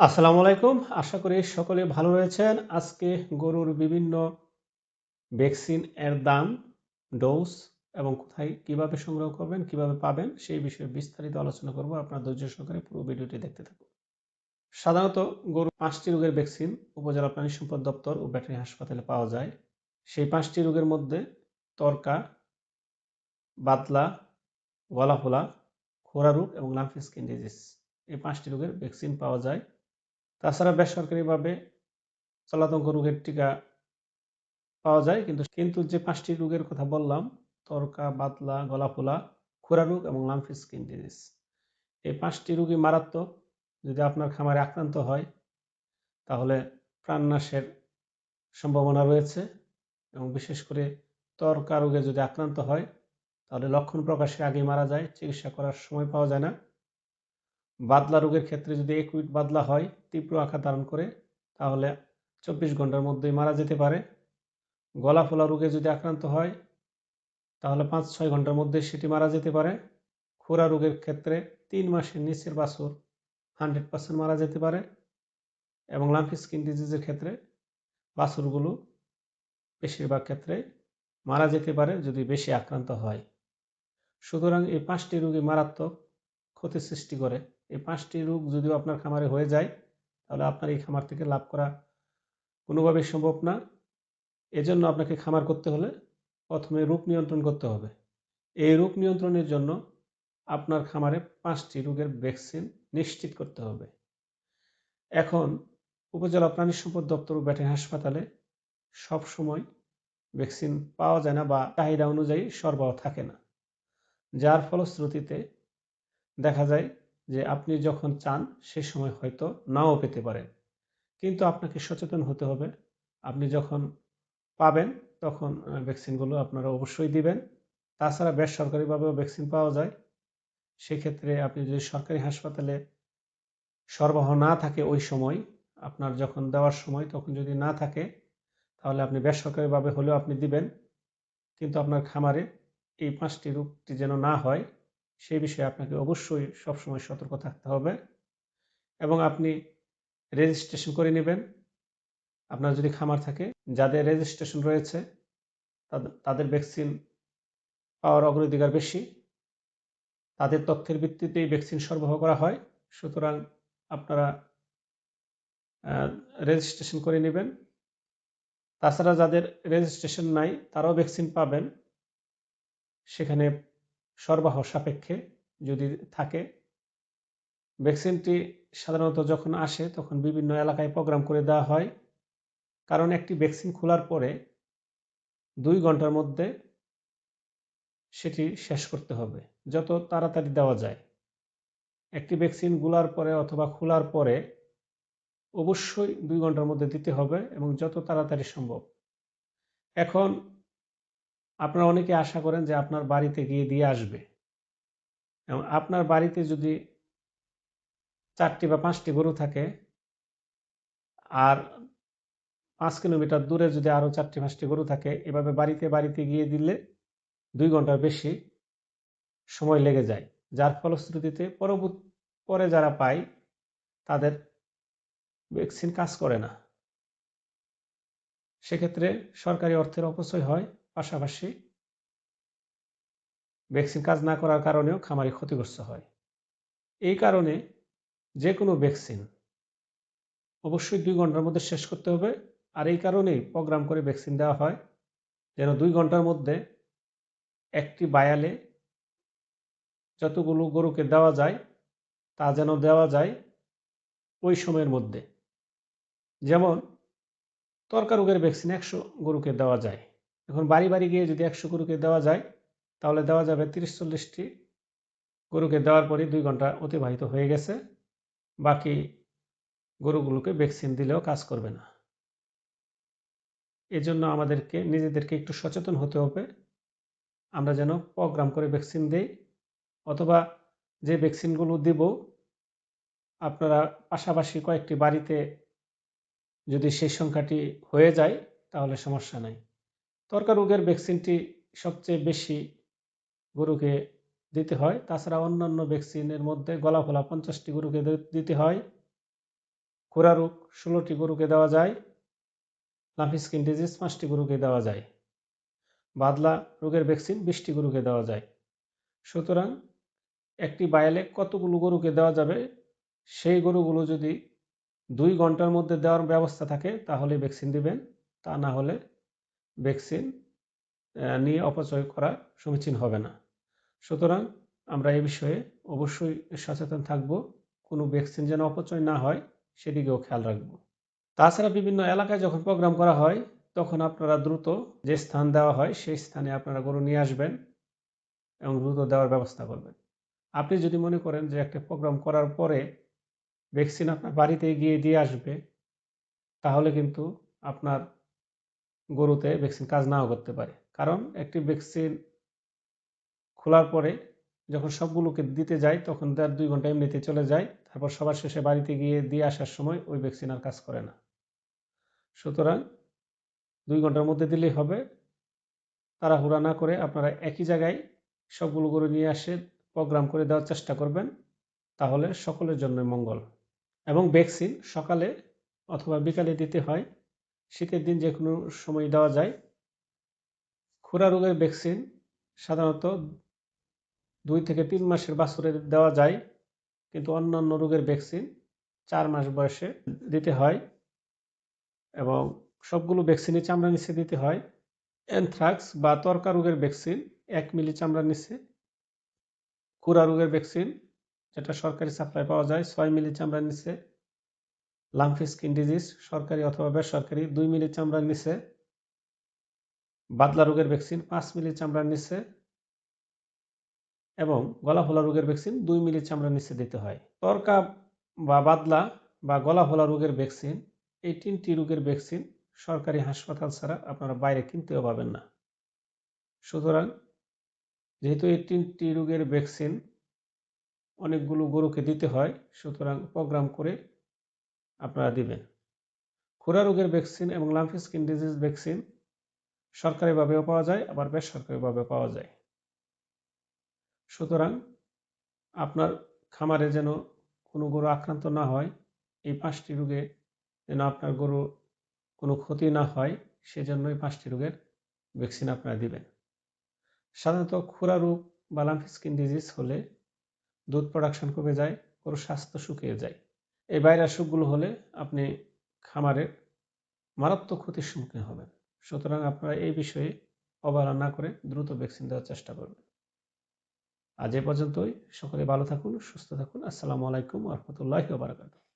আসসালামু আলাইকুম। আশা করি সকলে ভালো রয়েছেন। আজকে গরুর বিভিন্ন ভ্যাকসিন এর দাম, ডোজ এবং কোথায় কীভাবে সংগ্রহ করবেন, কীভাবে পাবেন, সেই বিষয়ে বিস্তারিত আলোচনা করব। আপনার ধৈর্য সহকারে পুরো ভিডিওটি দেখতে থাকুন। সাধারণত গরু পাঁচটি রোগের ভ্যাকসিন উপজেলা প্রাণী সম্পদ দপ্তর ও ব্যাটারি হাসপাতালে পাওয়া যায়। সেই পাঁচটি রোগের মধ্যে তরকা, বাতলা, গলাফোলা খোরা রোগ এবং স্কিন ডিজিজ এই পাঁচটি রোগের ভ্যাকসিন পাওয়া যায়। তাছাড়া বেসরকারিভাবে চলাতঙ্ক রোগের টিকা পাওয়া যায়, কিন্তু কিন্তু যে পাঁচটি রোগের কথা বললাম, তরকা, বাতলা, গলাফোলা, খোরা রোগ এবং লাম্পি স্কিন ডিজিজ। এই পাঁচটি রোগী মারাত্মক। যদি আপনার খামারে আক্রান্ত হয়, তাহলে প্রাণনাশের সম্ভাবনা রয়েছে এবং বিশেষ করে তরকা রোগে যদি আক্রান্ত হয়, তাহলে লক্ষণ প্রকাশের আগে মারা যায়, চিকিৎসা করার সময় পাওয়া যায় না। বাদলা রোগের ক্ষেত্রে যদি একুইট বাদলা হয়, তীব্র আকার ধারণ করে, তাহলে চব্বিশ ঘণ্টার মধ্যেই মারা যেতে পারে। গলা ফোলা রোগে যদি আক্রান্ত হয়, তাহলে পাঁচ ছয় ঘণ্টার মধ্যে সেটি মারা যেতে পারে। খুরা রোগের ক্ষেত্রে তিন মাসের নিচের বাছুর হান্ড্রেড পার্সেন্ট মারা যেতে পারে এবং লাম্পি স্কিন ডিজিজের ক্ষেত্রে বাছুরগুলো বেশিরভাগ ক্ষেত্রে মারা যেতে পারে যদি বেশি আক্রান্ত হয়। সুতরাং এই পাঁচটি রোগী মারাত্মক ক্ষতি সৃষ্টি করে। এই পাঁচটি রোগ যদিও আপনার খামারে হয়ে যায়, তাহলে আপনার এই খামার থেকে লাভ করা কোনোভাবেই সম্ভব না। এজন্য আপনাকে খামার করতে হলে প্রথমে রোগ নিয়ন্ত্রণ করতে হবে। এই রোগ নিয়ন্ত্রণের জন্য আপনার খামারে পাঁচটি রোগের ভ্যাকসিন নিশ্চিত করতে হবে। এখন উপজেলা প্রাণী সম্পদ দপ্তর ব্যাটারি হাসপাতালে সব সময় ভ্যাকসিন পাওয়া যায় না বা চাহিদা অনুযায়ী সরবরাহ থাকে না। যার ফলশ্রুতিতে দেখা যায় যে আপনি যখন চান, সে সময় হয়তো নাও পেতে পারেন। কিন্তু আপনাকে সচেতন হতে হবে। আপনি যখন পাবেন, তখন ভ্যাকসিনগুলো আপনারা অবশ্যই দিবেন। তাছাড়া বেসরকারিভাবেও ভ্যাকসিন পাওয়া যায়। সেক্ষেত্রে আপনি যদি সরকারি হাসপাতালে সরবরাহ না থাকে ওই সময়, আপনার যখন দেওয়ার সময় তখন যদি না থাকে, তাহলে আপনি বেসরকারিভাবে হলেও আপনি দিবেন। কিন্তু আপনার খামারে এই পাঁচটি রোগটি যেন না হয় সেই বিষয়ে আপনাকে অবশ্যই সবসময় সতর্ক থাকতে হবে এবং আপনি রেজিস্ট্রেশন করে নেবেন। আপনার যদি খামার থাকে, যাদের রেজিস্ট্রেশন রয়েছে তাদের ভ্যাকসিন পাওয়ার অগ্রাধিকার বেশি, তাদের তথ্যের ভিত্তিতেই ভ্যাকসিন সরবরাহ করা হয়। সুতরাং আপনারা রেজিস্ট্রেশন করে নেবেন। তাছাড়া যাদের রেজিস্ট্রেশন নাই, তারাও ভ্যাকসিন পাবেন। সেখানে সরবরাহ সাপেক্ষে যদি থাকে। ভ্যাকসিনটি সাধারণত যখন আসে, তখন বিভিন্ন এলাকায় প্রোগ্রাম করে দেওয়া হয়। কারণ একটি ভ্যাকসিন খোলার পরে দুই ঘণ্টার মধ্যে সেটি শেষ করতে হবে, যত তাড়াতাড়ি দেওয়া যায়। একটি ভ্যাকসিনগুলার পরে অথবা খোলার পরে অবশ্যই দুই ঘণ্টার মধ্যে দিতে হবে এবং যত তাড়াতাড়ি সম্ভব। এখন আপনারা অনেকে আশা করেন যে আপনার বাড়িতে গিয়ে দিয়ে আসবে। এবং আপনার বাড়িতে যদি চারটি বা পাঁচটি গরু থাকে, আর পাঁচ কিলোমিটার দূরে যদি আরও চারটি, পাঁচটি গরু থাকে, এভাবে বাড়িতে বাড়িতে গিয়ে দিলে দুই ঘণ্টার বেশি সময় লেগে যায়। যার ফলশ্রুতিতে পরবর্তী পরে যারা পায়, তাদের ভ্যাকসিন কাজ করে না। সেক্ষেত্রে সরকারি অর্থের অপচয় হয়। পাশাপাশি ভ্যাকসিন কাজ না করার কারণেও খামারি ক্ষতিগ্রস্ত হয়। এই কারণে যে কোনো ভ্যাকসিন অবশ্যই দুই ঘণ্টার মধ্যে শেষ করতে হবে আর এই কারণেই প্রোগ্রাম করে ভ্যাকসিন দেওয়া হয় যেন দুই ঘণ্টার মধ্যে একটি বায়ালে যতগুলো গরুকে দেওয়া যায় তা যেন দেওয়া যায় ওই সময়ের মধ্যে। যেমন তরকা রোগের ভ্যাকসিন একশো গরুকে দেওয়া যায়। এখন বাড়ি বাড়ি গিয়ে যদি একশো গরুকে দেওয়া যায়, তাহলে দেওয়া যাবে তিরিশ চল্লিশটি গরুকে দেওয়ার পরই দুই ঘণ্টা অতিবাহিত হয়ে গেছে। বাকি গরুগুলোকে ভ্যাকসিন দিলেও কাজ করবে না। এজন্য আমাদেরকে, নিজেদেরকে একটু সচেতন হতে হবে। আমরা যেন প্রোগ্রাম করে ভ্যাকসিন দেই, অথবা যে ভ্যাকসিনগুলো দেব, আপনারা পাশাপাশি কয়েকটি বাড়িতে যদি সেই সংখ্যাটি হয়ে যায়, তাহলে সমস্যা নাই। তরকা রোগের ভ্যাকসিনটি সবচেয়ে বেশি গরুকে দিতে হয়। তাছাড়া অন্যান্য ভ্যাকসিনের মধ্যে গলা ফোলা পঞ্চাশটি গরুকে দিতে হয়। খোরা রোগ ষোলোটি গরুকে দেওয়া যায়। লাম্পি স্কিন ডিজিজ পাঁচটি গরুকে দেওয়া যায়। বাদলা রোগের ভ্যাকসিন বিশটি গরুকে দেওয়া যায়। সুতরাং একটি বায়ালে কতগুলো গরুকে দেওয়া যাবে, সেই গরুগুলো যদি দুই ঘণ্টার মধ্যে দেওয়ার ব্যবস্থা থাকে, তাহলে ভ্যাকসিন দিবেন। তা না হলে ভ্যাকসিন নিয়ে অপচয় করা সমীচীন হবে না। সুতরাং আমরা এ বিষয়ে অবশ্যই সচেতন থাকব। কোনো ভ্যাকসিন যেন অপচয় না হয়, সেদিকেও খেয়াল রাখব। তাছাড়া বিভিন্ন এলাকায় যখন প্রোগ্রাম করা হয়, তখন আপনারা দ্রুত যে স্থান দেওয়া হয়, সেই স্থানে আপনারা গরু নিয়ে আসবেন এবং দ্রুত দেওয়ার ব্যবস্থা করবেন। আপনি যদি মনে করেন যে একটা প্রোগ্রাম করার পরে ভ্যাকসিন আপনার বাড়িতে গিয়ে দিয়ে আসবে, তাহলে কিন্তু আপনার গরুতে ভ্যাকসিন কাজ নাও করতে পারে। কারণ একটি ভ্যাকসিন খোলার পরে যখন সবগুলোকে দিতে যায়, তখন তার দুই ঘণ্টা এমনিতে চলে যায়। তারপর সবার শেষে বাড়িতে গিয়ে দিয়ে আসার সময় ওই ভ্যাকসিন আর কাজ করে না। সুতরাং দুই ঘণ্টার মধ্যে দিলেই হবে। তাড়াহুড়া না করে আপনারা একই জায়গায় সবগুলো গরু নিয়ে আসে প্রোগ্রাম করে দেওয়ার চেষ্টা করবেন। তাহলে সকলের জন্য মঙ্গল। এবং ভ্যাকসিন সকালে অথবা বিকালে দিতে হয়। শীতের দিন যে কোনো সময় দেওয়া যায়। খুরা রোগের ভ্যাকসিন সাধারণত দুই থেকে তিন মাসের বাছুরে দেওয়া যায়, কিন্তু অন্যান্য রোগের ভ্যাকসিন চার মাস বয়সে দিতে হয় এবং সবগুলো ভ্যাকসিনই চামড়া নিচে দিতে হয়। অ্যানথ্রাক্স বা তর্কা রোগের ভ্যাকসিন এক মিলি চামড়া নিচে। খুরা রোগের ভ্যাকসিন যেটা সরকারি সাপ্লাই পাওয়া যায়, ছয় মিলি চামড়া নিচে। লাম্পি স্কিন ডিজিজ সরকারি অথবা বেসরকারি, দুই মিলি চামড়ার নিচে। বাদলা রোগের ভ্যাকসিন পাঁচ মিলি চামড়ার নিচে। এবং গলা ফোলা রোগের ভ্যাকসিন দুই মিলি চামড়ার নিচে দিতে হয়। তরকা বা বাদলা বা গলা ফোলা রোগের ভ্যাকসিন এই তিনটি রোগের ভ্যাকসিন সরকারি হাসপাতাল ছাড়া আপনারা বাইরে কিনতেও পাবেন না। সুতরাং, যেহেতু এই তিনটি রোগের ভ্যাকসিন অনেকগুলো গরুকে দিতে হয়, সুতরাং প্রোগ্রাম করে আপনারা দিবেন। খুরা রোগের ভ্যাকসিন এবং লাম্পি স্কিন ডিজিজ ভ্যাকসিন সরকারিভাবেও পাওয়া যায়, আবার বেসরকারিভাবে পাওয়া যায়। সুতরাং আপনার খামারে যেন কোনো গরু আক্রান্ত না হয়, এই পাঁচটি রোগে যেন আপনার গরু কোনো ক্ষতি না হয়, সেজন্য এই পাঁচটি রোগের ভ্যাকসিন আপনারা দিবেন। সাধারণত খুরা রোগ বা লাম্পি স্কিন ডিজিজ হলে দুধ প্রোডাকশন কমে যায়, গরুর স্বাস্থ্য শুকিয়ে যায়। এই ভাইরাস রোগগুলো হলে আপনি খামারের মারাত্মক ক্ষতির সম্মুখীন হবেন। সুতরাং আপনারা এই বিষয়ে অবহেলা না করে দ্রুত ভ্যাকসিন দেওয়ার চেষ্টা করবেন। আজ এ পর্যন্তই। সকলে ভালো থাকুন, সুস্থ থাকুন। আসসালামু আলাইকুম রহমতুল্লাহ বারাকাতুহ।